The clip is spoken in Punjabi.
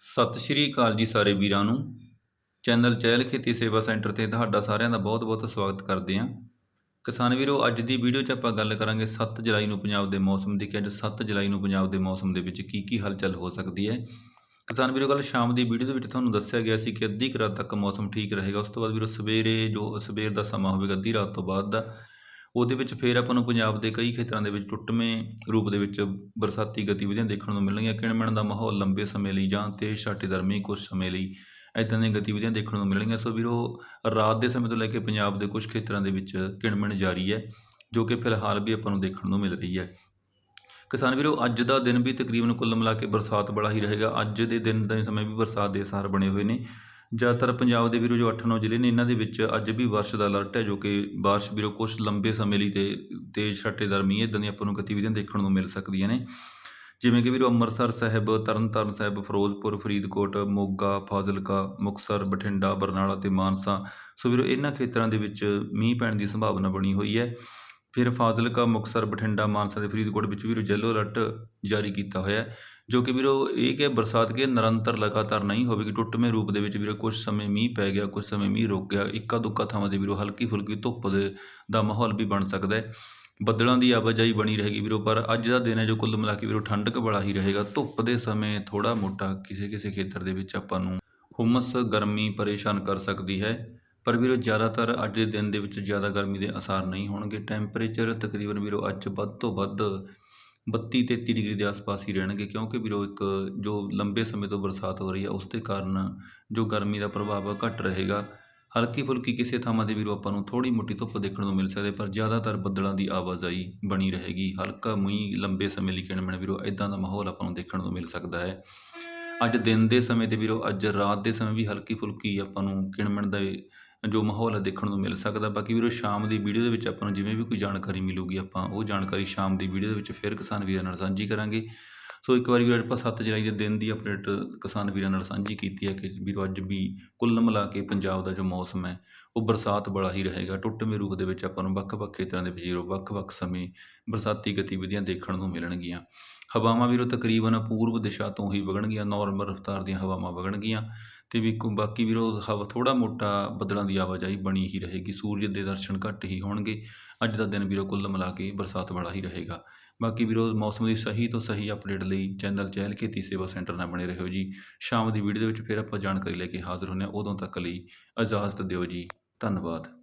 ਸਤਿ ਸ਼੍ਰੀ ਅਕਾਲ ਜੀ ਸਾਰੇ ਵੀਰਾਂ ਨੂੰ। ਚੈਨਲ ਚਹਿਲ ਖੇਤੀ ਸੇਵਾ ਸੈਂਟਰ ਤੇ ਤੁਹਾਡਾ ਸਾਰਿਆਂ ਦਾ ਬਹੁਤ-ਬਹੁਤ ਸਵਾਗਤ ਕਰਦੇ ਹਾਂ। ਕਿਸਾਨ ਵੀਰੋ, ਅੱਜ ਦੀ ਵੀਡੀਓ 'ਚ ਆਪਾਂ ਗੱਲ ਕਰਾਂਗੇ 7 ਜੁਲਾਈ ਨੂੰ ਪੰਜਾਬ ਦੇ ਮੌਸਮ ਦੀ ਕਿ ਅੱਜ 7 ਜੁਲਾਈ ਨੂੰ ਪੰਜਾਬ ਦੇ ਮੌਸਮ ਦੇ ਵਿੱਚ ਕੀ ਕੀ ਹਲਚਲ ਹੋ ਸਕਦੀ ਹੈ। ਕਿਸਾਨ ਵੀਰੋ ਕੱਲ ਸ਼ਾਮ ਦੀ ਵੀਡੀਓ ਦੇ ਵਿੱਚ ਤੁਹਾਨੂੰ ਦੱਸਿਆ ਗਿਆ ਸੀ ਕਿ ਅੱਧੀ ਕੁ ਰਾਤ ਤੱਕ ਮੌਸਮ ਠੀਕ ਰਹੇਗਾ। ਉਸ ਤੋਂ ਬਾਅਦ ਵੀਰੋ, ਸਵੇਰੇ ਜੋ ਸਵੇਰ ਦਾ ਸਮਾਂ ਹੋਵੇਗਾ, ਅੱਧੀ ਰਾਤ ਤੋਂ ਬਾਅਦ ਦਾ। ਉਹਦੇ ਵਿੱਚ ਫਿਰ ਆਪਾਂ ਨੂੰ ਪੰਜਾਬ ਦੇ ਕਈ ਖੇਤਰਾਂ ਦੇ ਵਿੱਚ ਟੁੱਟਵੇਂ ਰੂਪ ਦੇ ਵਿੱਚ ਬਰਸਾਤੀ ਗਤੀਵਿਧੀਆਂ ਦੇਖਣ ਨੂੰ ਮਿਲਣਗੀਆਂ। ਕਿਣਮਣ ਦਾ ਮਾਹੌਲ ਲੰਬੇ ਸਮੇਂ ਲਈ ਜਾਂ ਤੇਜ਼ ਛਾਟੇ ਦਰਮੀ ਕੁਝ ਸਮੇਂ ਲਈ ਇਦਾਂ ਦੀਆਂ ਗਤੀਵਿਧੀਆਂ ਦੇਖਣ ਨੂੰ ਮਿਲਣਗੀਆਂ। ਸੋ ਵੀਰੋ, ਰਾਤ ਦੇ ਸਮੇਂ ਤੋਂ ਲੈ ਕੇ ਪੰਜਾਬ ਦੇ ਕੁਝ ਖੇਤਰਾਂ ਦੇ ਵਿੱਚ ਕਿਣਮਣ ਜਾਰੀ ਹੈ, ਜੋ ਕਿ ਫਿਲਹਾਲ ਵੀ ਆਪਾਂ ਨੂੰ ਦੇਖਣ ਨੂੰ ਮਿਲ ਰਹੀ ਹੈ। ਕਿਸਾਨ ਵੀਰੋ, ਅੱਜ ਦਾ ਦਿਨ ਵੀ ਤਕਰੀਬਨ ਕੁੱਲ ਮਿਲਾ ਕੇ ਬਰਸਾਤ ਵਾਲਾ ਹੀ ਰਹੇਗਾ। ਅੱਜ ਦੇ ਦਿਨ ਦੇ ਸਮੇਂ ਵੀ ਬਰਸਾਤ ਦੇ ਅਸਾਰ ਬਣੇ ਹੋਏ ਨੇ। ਜ਼ਿਆਦਾਤਰ ਪੰਜਾਬ ਦੇ ਵੀਰੋ ਜੋ 8-9 ਜ਼ਿਲ੍ਹੇ ਨੇ, ਇਹਨਾਂ ਦੇ ਵਿੱਚ ਅੱਜ ਵੀ ਬਾਰਿਸ਼ ਦਾ ਅਲਰਟ ਹੈ ਜੋ ਕਿ ਬਾਰਿਸ਼ ਵੀਰੋ ਕੁਝ ਲੰਬੇ ਸਮੇਂ ਲਈ ਤੇ ਤੇਜ਼ ਛੱਟੇਦਾਰ ਮੀਂਹ ਇਦਾਂ ਦੀਆਂ ਆਪਾਂ ਨੂੰ ਗਤੀਵਿਧੀਆਂ ਦੇਖਣ ਨੂੰ ਮਿਲ ਸਕਦੀਆਂ ਨੇ। ਜਿਵੇਂ ਕਿ ਵੀਰੋ ਅੰਮ੍ਰਿਤਸਰ ਸਾਹਿਬ, ਤਰਨਤਾਰਨ ਸਾਹਿਬ, ਫਿਰੋਜ਼ਪੁਰ, ਫਰੀਦਕੋਟ, ਮੋਗਾ, ਫਾਜ਼ਿਲਕਾ, ਮੁਕਤਸਰ, ਬਠਿੰਡਾ, ਬਰਨਾਲਾ ਤੇ ਮਾਨਸਾ। ਸੋ ਵੀਰੋ ਇਹਨਾਂ ਖੇਤਰਾਂ ਦੇ ਵਿੱਚ ਮੀਂਹ ਪੈਣ ਦੀ ਸੰਭਾਵਨਾ ਬਣੀ ਹੋਈ ਹੈ। ਫਿਰ ਫਾਜ਼ਿਲਕਾ, ਮੁਕਤਸਰ, ਬਠਿੰਡਾ, ਮਾਨਸਾ ਤੇ ਫਰੀਦਕੋਟ ਵਿੱਚ ਵੀਰੋ ਯੈਲੋ ਅਲਰਟ ਜਾਰੀ ਕੀਤਾ ਹੋਇਆ ਜੋ ਕਿ ਵੀਰੋ ਇਹ ਕਿ ਬਰਸਾਤ ਕੇ ਨਿਰੰਤਰ ਲਗਾਤਾਰ ਨਹੀਂ ਹੋਵੇਗੀ, ਟੁੱਟਵੇਂ ਰੂਪ ਦੇ ਵਿੱਚ ਵੀਰੋ ਕੁਝ ਸਮੇਂ ਮੀਂਹ ਪੈ ਗਿਆ ਕੁਝ ਸਮੇਂ ਮੀਂਹ ਰੁਕ ਗਿਆ ਇੱਕਾ ਦੁੱਕਾ ਥਾਵਾਂ ਤੇ ਵੀਰੋ ਹਲਕੀ ਫੁਲਕੀ ਧੁੱਪ ਦੇ ਦਾ ਮਾਹੌਲ ਵੀ ਬਣ ਸਕਦਾ ਹੈ। ਬੱਦਲਾਂ ਦੀ ਆਵਾਜਾਈ ਬਣੀ ਰਹੇਗੀ ਵੀਰੋ, ਪਰ ਅੱਜ ਦਾ ਦਿਨ ਹੈ ਜੋ ਕੁੱਲ ਮਿਲਾ ਕੇ ਵੀਰੋ ਠੰਡਕ ਵਾਲਾ ਹੀ ਰਹੇਗਾ। ਧੁੱਪ ਦੇ ਸਮੇਂ ਥੋੜਾ ਮੋਟਾ ਕਿਸੇ ਕਿਸੇ ਖੇਤਰ ਦੇ ਵਿੱਚ ਆਪਾਂ ਨੂੰ ਹੁਮਸ, ਗਰਮੀ ਪਰੇਸ਼ਾਨ ਕਰ ਸਕਦੀ ਹੈ। ਪਰ ਵੀਰੋ, ਜ਼ਿਆਦਾਤਰ ਅੱਜ ਦੇ ਦਿਨ ਦੇ ਵਿੱਚ ਜ਼ਿਆਦਾ ਗਰਮੀ ਦੇ ਅਸਾਰ ਨਹੀਂ ਹੋਣਗੇ। ਟੈਂਪਰੇਚਰ ਤਕਰੀਬਨ ਵੀਰੋ, ਅੱਜ ਵੱਧ ਤੋਂ ਵੱਧ 32 33 ਡਿਗਰੀ ਦੇ ਆਸ-ਪਾਸ ਹੀ ਰਹਿਣਗੇ। ਕਿਉਂਕਿ ਵੀਰੋ, ਇੱਕ ਜੋ ਲੰਬੇ ਸਮੇਂ ਤੋਂ ਬਰਸਾਤ ਹੋ ਰਹੀ ਹੈ, ਉਸ ਦੇ ਕਾਰਨ ਜੋ ਗਰਮੀ ਦਾ ਪ੍ਰਭਾਵ ਆ ਘਟ ਰਹੇਗਾ। ਹਲਕੀ ਫੁਲਕੀ ਕਿਸੇ ਥਾਵਾਂ 'ਤੇ ਵੀਰੋ, ਆਪਾਂ ਨੂੰ ਥੋੜੀ ਮੋਟੀ ਧੁੱਪ ਦੇਖਣ ਨੂੰ ਮਿਲ ਸਕਦੀ ਪਰ ਜ਼ਿਆਦਾਤਰ ਬੱਦਲਾਂ ਦੀ ਆਵਾਜਾਈ ਬਣੀ ਰਹੇਗੀ। ਹਲਕਾ ਮੀਂਹ ਲੰਬੇ ਸਮੇਂ ਲਈ ਕਿਣਮਣ ਵੀਰੋ ਇਦਾਂ ਦਾ ਮਾਹੌਲ ਆਪਾਂ ਨੂੰ ਦੇਖਣ ਨੂੰ ਮਿਲ ਸਕਦਾ ਹੈ। ਅੱਜ ਦਿਨ ਦੇ ਸਮੇਂ ਤੇ ਵੀਰੋ, ਅੱਜ ਰਾਤ ਦੇ ਸਮੇਂ ਵੀ ਹਲਕੀ ਫੁਲਕੀ ਆਪਾਂ ਨੂੰ ਕਿਣਮਣ ਦੇ ਜੋ ਮਾਹੌਲ ਹੈ ਦੇਖਣ ਨੂੰ ਮਿਲ ਸਕਦਾ। ਬਾਕੀ ਵੀਰੋ, ਸ਼ਾਮ ਦੀ ਵੀਡੀਓ ਦੇ ਵਿੱਚ ਆਪਾਂ ਨੂੰ ਜਿਵੇਂ ਵੀ ਕੋਈ ਜਾਣਕਾਰੀ ਮਿਲੂਗੀ, ਆਪਾਂ ਉਹ ਜਾਣਕਾਰੀ ਸ਼ਾਮ ਦੀ ਵੀਡੀਓ ਦੇ ਵਿੱਚ ਫਿਰ ਕਿਸਾਨ ਵੀਰਾਂ ਨਾਲ ਸਾਂਝੀ ਕਰਾਂਗੇ। ਸੋ ਇੱਕ ਵਾਰੀ ਵੀਰੋ ਆਪਾਂ 7 ਜੁਲਾਈ ਦੇ ਦਿਨ ਦੀ ਅਪਡੇਟ ਕਿਸਾਨ ਵੀਰਾਂ ਨਾਲ ਸਾਂਝੀ ਕੀਤੀ ਹੈ ਕਿ ਵੀਰੋ, ਅੱਜ ਵੀ ਕੁੱਲ ਮਿਲਾ ਕੇ ਪੰਜਾਬ ਦਾ ਜੋ ਮੌਸਮ ਹੈ, ਉਹ ਬਰਸਾਤ ਵਾਲਾ ਹੀ ਰਹੇਗਾ। ਟੁੱਟਵੇਂ ਰੂਪ ਦੇ ਵਿੱਚ ਆਪਾਂ ਨੂੰ ਵੱਖ-ਵੱਖ ਖੇਤਰਾਂ ਦੇ ਵਿੱਚ ਵੀਰੋ, ਵੱਖ-ਵੱਖ ਸਮੇਂ ਬਰਸਾਤੀ ਗਤੀਵਿਧੀਆਂ ਦੇਖਣ ਨੂੰ ਮਿਲਣਗੀਆਂ। ਹਵਾਵਾਂ ਵੀਰੋ, ਤਕਰੀਬਨ ਪੂਰਬ ਦਿਸ਼ਾ ਤੋਂ ਹੀ ਵਗਣਗੀਆਂ ਨਾਰਮਲ ਰਫ਼ਤਾਰ ਦੀਆਂ ਹਵਾਵਾਂ ਵਗਣਗੀਆਂ। ਅਤੇ ਵੀ ਕੋ- ਬਾਕੀ ਵੀਰੋ ਹਵਾ ਥੋੜ੍ਹਾ ਮੋਟਾ ਬੱਦਲਾਂ ਦੀ ਆਵਾਜਾਈ ਬਣੀ ਹੀ ਰਹੇਗੀ, ਸੂਰਜ ਦੇ ਦਰਸ਼ਨ ਘੱਟ ਹੀ ਹੋਣਗੇ, ਅੱਜ ਦਾ ਦਿਨ ਵੀਰੋ ਕੁੱਲ ਮਿਲਾ ਕੇ ਬਰਸਾਤ ਵਾਲਾ ਹੀ ਰਹੇਗਾ। ਬਾਕੀ ਵੀਰੋ ਮੌਸਮ ਦੀ ਸਹੀ ਤੋਂ ਸਹੀ ਅਪਡੇਟ ਲਈ ਚੈਨਲ ਚਹਿਲ ਖੇਤੀ ਸੇਵਾ ਸੈਂਟਰ ਨਾਲ ਬਣੇ ਰਹੋ ਜੀ। ਸ਼ਾਮ ਦੀ ਵੀਡੀਓ ਦੇ ਵਿੱਚ ਫਿਰ ਆਪਾਂ ਜਾਣਕਾਰੀ ਲੈ ਕੇ ਹਾਜ਼ਰ ਹੁੰਦੇ ਹਾਂ, ਉਦੋਂ ਤੱਕ ਲਈ ਇਜਾਜ਼ਤ ਦਿਓ ਜੀ। ਧੰਨਵਾਦ।